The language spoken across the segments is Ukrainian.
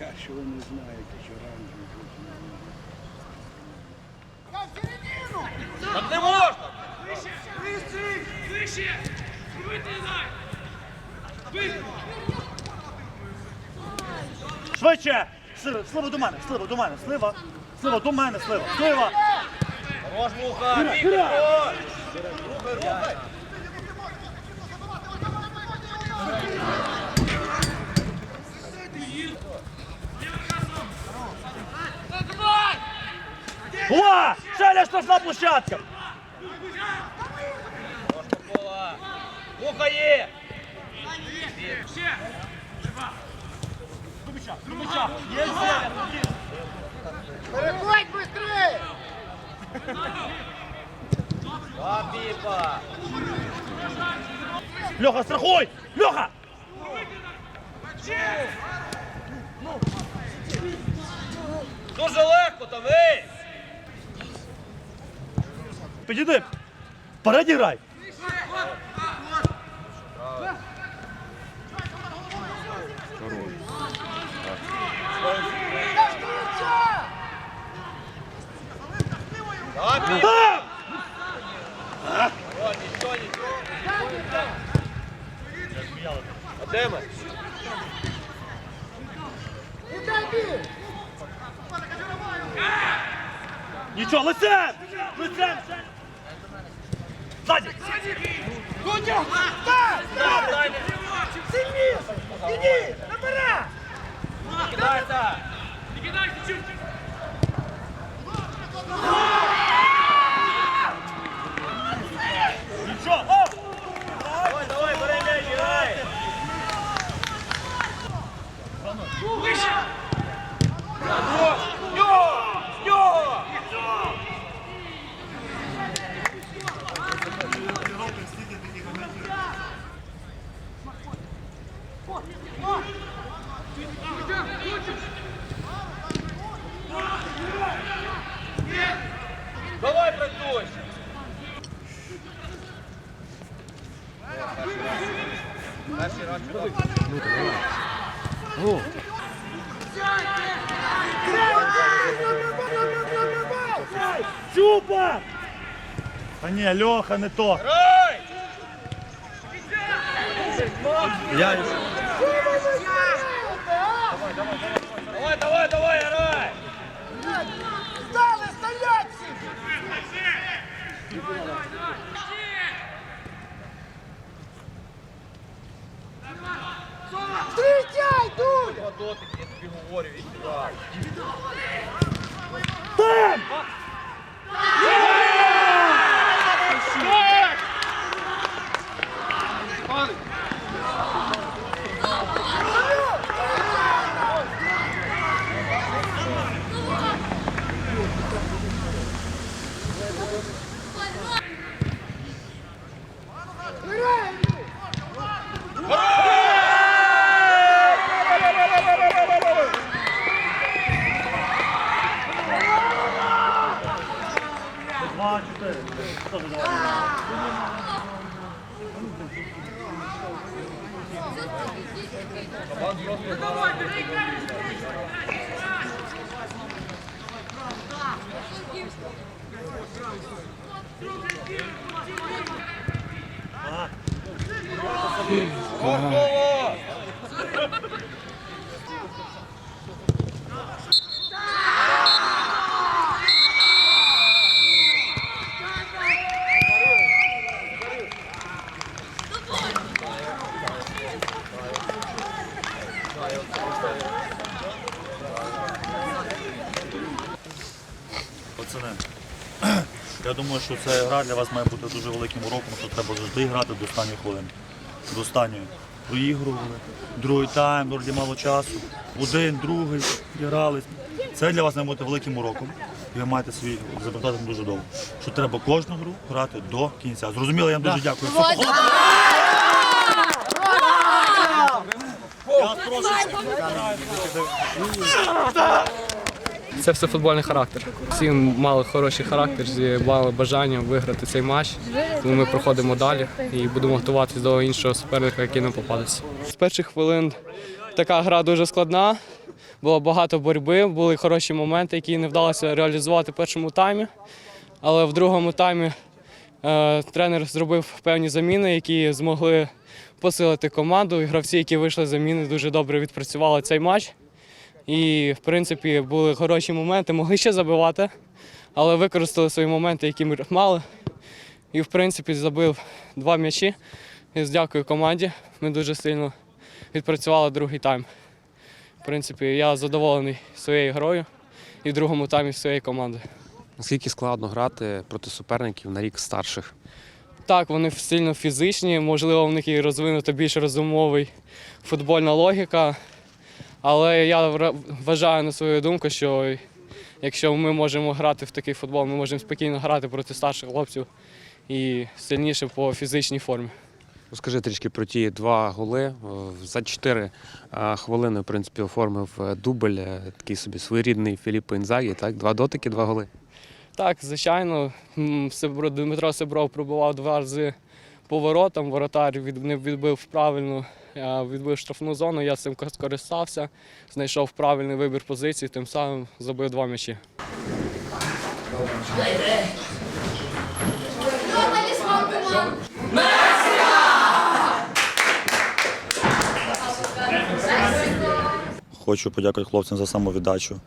Я що не знаю. Так не можна! Вище! Швидше! Слива, слива до мене, слива до мене, слива. Слива до мене, слива. Слива! Хорош, муха! Віктор, хорош! Шеля! Штрафна площадка! Хорош, Микола! Муха є! Ще! Є Зеля! Переходь быстрее! Піпа! Льоха, страхуй! Льоха! Дуже легко там, ей! Підійди! Вперед грай! Два піпа! Там! О, нічого, нічого! А де ми? Нічого, лицем! Лицем! Ззаді! Дай, Сильніше! Іди! Набира! Кидайся! Не кидайся чуть! Нічого! О! Давай, давай, бери м'яч, грай! Вище! Йо! Йо! Давай, працюй! Перший раз чудово. Чупа! Та ні, Льоха, не то. Я... Давай, давай, давай, грай! Стали стоять всі! Встречай, дурь! Два дотики, я тобі говорю, і сюди. Там! Два, чотири. Хто ж давай? Ого! Я думаю, що ця гра для вас має бути дуже великим уроком, що треба завжди грати до останньої хвилини. До останньої. Проігрували, другий тайм, вроді мало часу. Один, другий, грались. Це для вас має бути великим уроком. І ви маєте свій запам'ятати дуже довго. Що треба кожну гру грати до кінця. Зрозуміло, я вам дуже дякую. Я вас прошу. Це все футбольний характер. Всі мали хороший характер, мали бажання виграти цей матч. Тому ми проходимо далі і будемо готуватися до іншого суперника, який нам попадеться. З перших хвилин така гра дуже складна. Було багато боротьби, були хороші моменти, які не вдалося реалізувати в першому таймі. Але в другому таймі е, тренер зробив певні заміни, які змогли посилити команду. І гравці, які вийшли з заміни, дуже добре відпрацювали цей матч. І, в принципі, були хороші моменти, могли ще забивати, але використали свої моменти, які ми мали. І, в принципі, забив два м'ячі. І дякую команді. Ми дуже сильно відпрацювали другий тайм. В принципі, я задоволений своєю грою і в другому таймі своєї команди. Наскільки складно грати проти суперників на рік старших? Так, вони сильно фізичні, можливо, в них і розвинута більш розумовий футбольна логіка. Але я вважаю на свою думку, що якщо ми можемо грати в такий футбол, ми можемо спокійно грати проти старших хлопців і сильніше по фізичній формі. Розкажи трішки про ті два голи. Е, За чотири е, хвилини, в принципі, оформив е, дубль, такий собі своєрідний Філіппо Інзагі, так? Два дотики, два голи. Так, звичайно, Дмитро Себров пробував два рази по воротам. Воротар не відбив правильно, а відбив штрафну зону. Я цим скористався, знайшов правильний вибір позиції, тим самим забив два м'ячі. Хочу подякувати хлопцям за самовіддачу,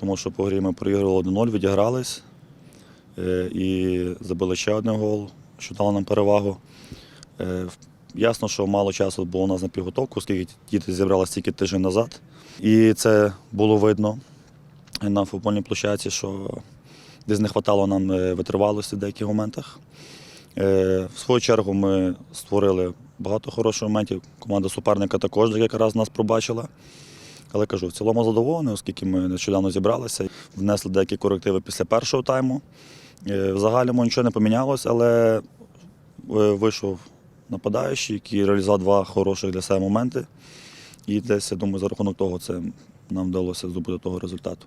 тому що по грі ми проігрували 1-0, відігрались е, і забили ще один гол, що дало нам перевагу. Е, Ясно, що мало часу було у нас на підготовку, оскільки діти зібралися тільки тиждень назад. І це було видно на футбольній площадці, що десь не вистачало нам е, витривалості в деяких моментах. Е, В свою чергу ми створили багато хороших моментів. Команда суперника також разів нас пробачила. Але кажу, в цілому задоволений, оскільки ми нещодавно зібралися, внесли деякі корективи після першого тайму. Е, В загальному нічого не помінялось, але е, вийшов нападаючий, який реалізував два хороших для себе моменти. І десь, я думаю, за рахунок того це нам вдалося здобути того результату.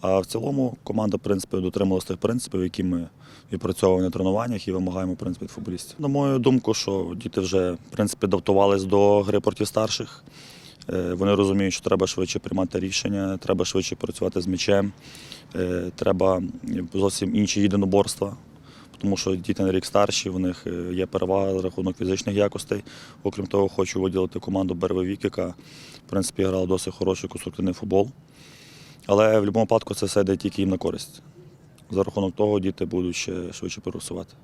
А в цілому команда, в принципі, дотрималася тих принципів, які ми відпрацьовуємо на тренуваннях і вимагаємо в принципі, від футболістів. На мою думку, що діти вже в принципі, адаптувались до гри проти старших. Е, Вони розуміють, що треба швидше приймати рішення, треба швидше працювати з м'ячем, е, треба зовсім інші єдиноборства, тому що діти на рік старші, в них е, є перевага за рахунок фізичних якостей. Окрім того, хочу виділити команду Бервовік, яка в принципі грала досить хороший конструктивний футбол. Але в будь-якому випадку це все йде тільки їм на користь. За рахунок того діти будуть ще швидше прогресувати.